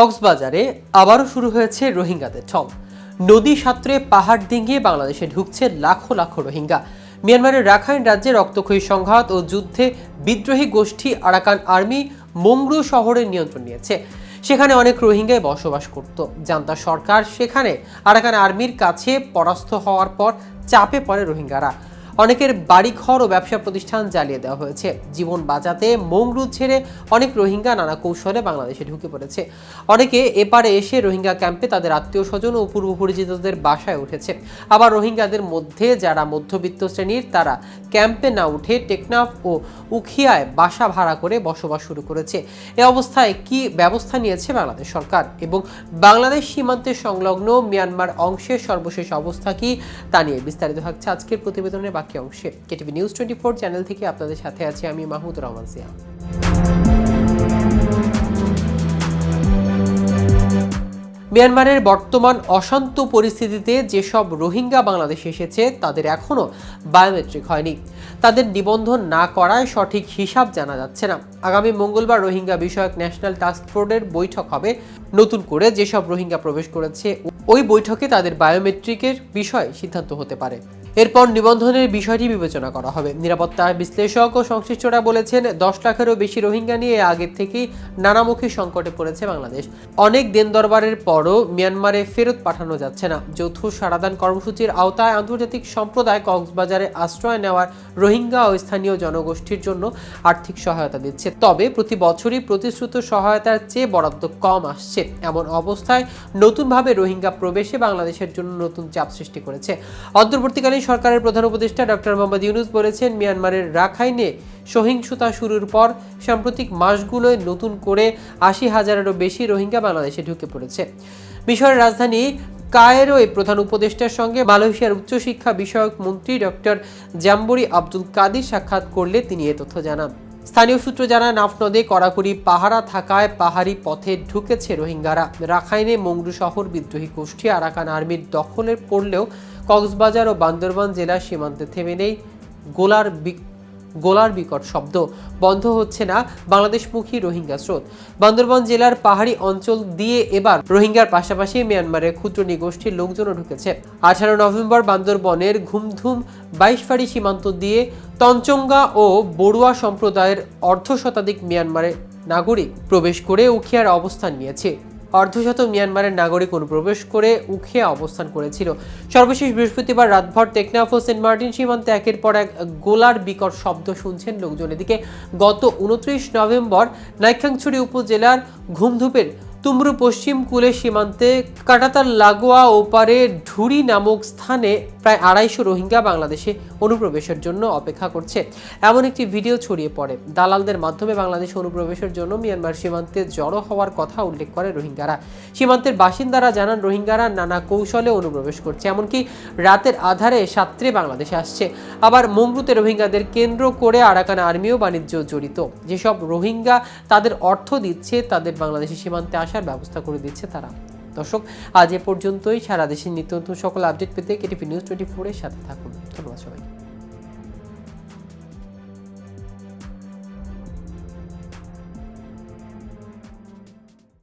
কক্সবাজারে আবারও শুরু হয়েছে রোহিঙ্গাদের ঠং নদী সাঁতরে পাহাড় ডিঙ্গিয়ে বাংলাদেশে ঢুকছে লাখো লাখো রোহিঙ্গা। মিয়ানমারের রাখাইন রাজ্যে রক্তক্ষয়ী সংঘাত ও যুদ্ধে বিদ্রোহী গোষ্ঠী আরাকান আর্মি মংরু শহরের নিয়ন্ত্রণ নিয়েছে। সেখানে অনেক রোহিঙ্গায় বসবাস করত। জান্তা সরকার সেখানে আরাকান আর্মির কাছে পরাস্ত হওয়ার পর চাপে পড়ে রোহিঙ্গারা। অনেকের বাড়িঘর ও ব্যবসা প্রতিষ্ঠান জ্বালিয়ে দেওয়া হয়েছে। জীবন বাঁচাতে মংরু ছেড়ে অনেক রোহিঙ্গা নানা কৌশলে বাংলাদেশে ঢুকে পড়েছে। অনেকে এপারে এসে রোহিঙ্গা ক্যাম্পে তাদের আত্মীয় স্বজন ও পূর্ব পরিচিতদের বাসায় উঠেছে। আবার রোহিঙ্গাদের মধ্যে যারা মধ্যবিত্ত শ্রেণির, তারা ক্যাম্পে না উঠে টেকনাফ ও উখিয়ায় বাসা ভাড়া করে বসবাস শুরু করেছে। এ অবস্থায় কি ব্যবস্থা নিয়েছে বাংলাদেশ সরকার এবং বাংলাদেশ সীমান্তের সংলগ্ন মিয়ানমার অংশের সর্বশেষ অবস্থা কি তা নিয়ে বিস্তারিত থাকছে আজকের প্রতিবেদনের বাকি অংশে KTV news twenty four channel থেকে আপনাদের সাথে আছি আমি মাহমুদ রহমান সিয়া। মিয়ানমারের বর্তমান অশান্ত পরিস্থিতিতে যেসব রোহিঙ্গা বাংলাদেশে এসেছে, তাদের এখনও বায়োমেট্রিক হয়নি। তাদের নিবন্ধন না করায় সঠিক হিসাব জানা যাচ্ছে না। আগামী মঙ্গলবার রোহিঙ্গা বিষয়ক ন্যাশনাল টাস্ক ফোর্সের বৈঠক হবে। নতুন করে যেসব রোহিঙ্গা প্রবেশ করেছে, ওই বৈঠকে তাদের বায়োমেট্রিকের বিষয়ে সিদ্ধান্ত হতে পারে। এরপর নিবন্ধনের বিষয়টি বিবেচনা করা হবে। নিরাপত্তা বিশ্লেষক ও সংশ্লিষ্টরা বলেছেন, দশ লাখেরও বেশি রোহিঙ্গা নিয়ে আগের থেকেই নানামুখী সংকটে পড়েছে বাংলাদেশ। অনেক দেন দরবারের পরও মিয়ানমারে ফেরত পাঠানো যাচ্ছে না। যৌথ সারাদান কর্মসূচির আওতায় আন্তর্জাতিক সম্প্রদায় কক্সবাজারে আশ্রয় নেওয়ার রোহিঙ্গা ও স্থানীয় জনগোষ্ঠীর জন্য আর্থিক সহায়তা দিচ্ছে। তবে প্রতি বছরই প্রতিশ্রুত সহায়তার চেয়ে বরাদ্দ কম আসছে। এমন অবস্থায় নতুনভাবে রোহিঙ্গা প্রবেশে বাংলাদেশের জন্য নতুন চাপ সৃষ্টি করেছে। অন্তর্বর্তীকালীন সরকারের প্রধান উপদেষ্টা ডক্টর মোহাম্মদ ইউনুস বলেছেন, মিয়ানমারের রাখাইনে সহিংসতা শুরুর পর সাম্প্রতিক মাসগুলোয় নতুন করে আশি হাজারেরও বেশি রোহিঙ্গা বাংলাদেশে ঢুকে পড়েছে। মিশরের রাজধানী কায়েরোয় প্রধান উপদেষ্টার সঙ্গে মালয়েশিয়ার উচ্চশিক্ষা বিষয়ক মন্ত্রী ডক্টর জাম্বুরি আব্দুল কাদির সাক্ষাৎ করলে তিনি এ তথ্য জানান। স্থানীয় সূত্র জানায়, নাফ নদে কড়াকড়ি পাহারা থাকায় পাহাড়ি পথে ঢুকেছে রোহিঙ্গারা। রাখাইনে মংডু শহর বিদ্রোহী গোষ্ঠী আরাকান আর্মির দখলে পড়লেও কক্সবাজার ও বান্দরবান জেলার সীমান্তে থেমে নেই গোলার গোলার বিকট শব্দ। বন্ধ হচ্ছে না বাংলাদেশমুখী রোহিঙ্গা স্রোত। বান্দরবান জেলার পাহাড়ি অঞ্চল দিয়ে এবার রোহিঙ্গার পাশাপাশি মিয়ানমারের ক্ষুদ্র নিগোষ্ঠীর লোকজনও ঢুকেছে। আঠারো নভেম্বর বান্দরবনের ঘুমধুম বাইশফাড়ি সীমান্ত দিয়ে তঞ্চঙ্গা ও বড়ুয়া সম্প্রদায়ের অর্ধ শতাধিক মিয়ানমারের নাগরিক প্রবেশ করে উখিয়ার অবস্থান নিয়েছে। অর্ধশত মিয়ানমারের নাগরিক অনুপ্রবেশ করে উখিয়া অবস্থান করেছিল। সর্বশেষ বৃহস্পতিবার রাতভর টেকনাফ ও সেন্ট মার্টিন সীমান্তে একের পর এক গোলার বিকট শব্দ শুনছেন লোকজন। এদিকে গত উনত্রিশ নভেম্বর নাইখাংছড়ি উপজেলার ঘুমধুপের তুমরু পশ্চিম কুলের সীমান্তে কাটাতার লাগোয়া ওপারে ঢুরি নামক স্থানে প্রায় আড়াইশো রোহিঙ্গা বাংলাদেশে অনুপ্রবেশের জন্য অপেক্ষা করছে। এমন একটি ভিডিও ছড়িয়ে পড়ে। দালালদের মাধ্যমে বাংলাদেশে অনুপ্রবেশের জন্য মিয়ানমার সীমান্তে জড়ো হওয়ার কথা উল্লেখ করে রোহিঙ্গারা। সীমান্তের বাসিন্দারা জানান, রোহিঙ্গারা নানা কৌশলে অনুপ্রবেশ করছে, এমনকি রাতের আধারে সাত্রে বাংলাদেশে আসছে। আবার মংরুতে রোহিঙ্গাদের কেন্দ্র করে আরাকান আর্মিও বাণিজ্য জড়িত। যেসব রোহিঙ্গা তাদের অর্থ দিচ্ছে, তাদের বাংলাদেশি সীমান্তে আসার ব্যবস্থা করে দিচ্ছে তারা। দর্শক, আজ এ পর্যন্তই। সারা দেশের নিত্য নতুন সকল আপডেট পেতে কেটিপি নিউজ টোয়েন্টি ফোরের সাথে থাকুন। ধন্যবাদ সবাই